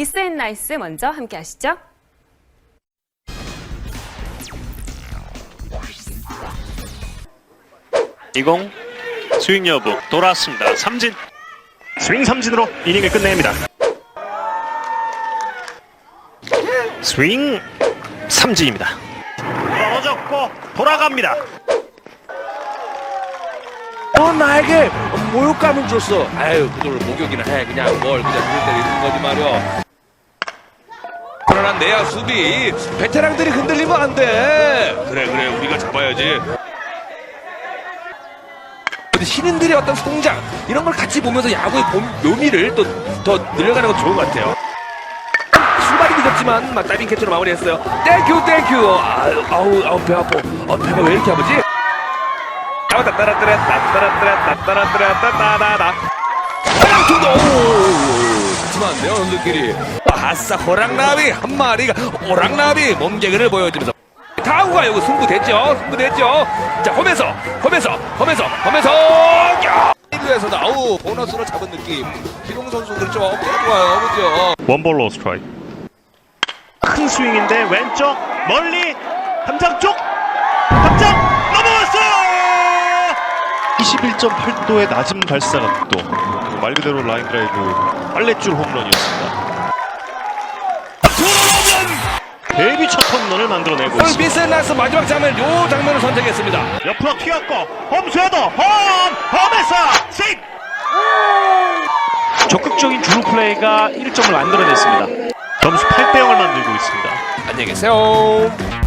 미스 앤 나이스 먼저 함께 하시죠. 이공 스윙 여부 돌아왔습니다. 삼진 스윙 삼진으로 이닝을 끝냅니다. 스윙 삼진입니다. 떨어졌고 돌아갑니다. 어 나에게 모욕감을 줬어. 아유 그걸 목욕이나 해. 그냥 뭘 그냥 누를 때 이러는 거지 말이야. 불안한 내야 수비. 베테랑들이 흔들리면 안 돼. 그래 그래 우리가 잡아야지. 신인들의 어떤 성장 이런 걸 같이 보면서 야구의 본- 묘미를 또 더 늘려가는 건 좋은 것 같아요. 수발이 늦었지만 막 다이빙 캐치로 마무리했어요. 땡큐 땡큐. 아우 아우 아우 배 아파. 어 배가 왜 이렇게 아프지? 따라따라따라 따따라따라 따따라따라 따따라따 호랑투도 하지만 안 돼요 놈들끼리. 아싸 호랑나비 한 마리가 호랑나비 몸개그를 보여주면서. 타구가 여기 승부됐죠? 승부됐죠? 자 홈에서 홈에서 홈에서 홈에서. 야! 1루에서도 아우 보너스로 잡은 느낌. 기동 선수 그렇죠? 너무 좋아요. 그죠? 원볼로 스트라이크. 큰 스윙인데 왼쪽 멀리 담장 쪽 담장 넘어왔어요. 21.8도의 낮은 발사 각도. 그리고 말 그대로 라인 드라이브 빨래줄 홈런이었습니다. 데뷔 첫 홈런을 만들어내고 오늘 있습니다. 비스나스 마지막 장면 요 장면을 선택했습니다 옆으로 튀었고 홈스웨더 홈 홈에서 세이프 적극적인 주루 플레이가 1점을 만들어냈습니다. 점수 8대 0을 만들고 있습니다. 안녕히 계세요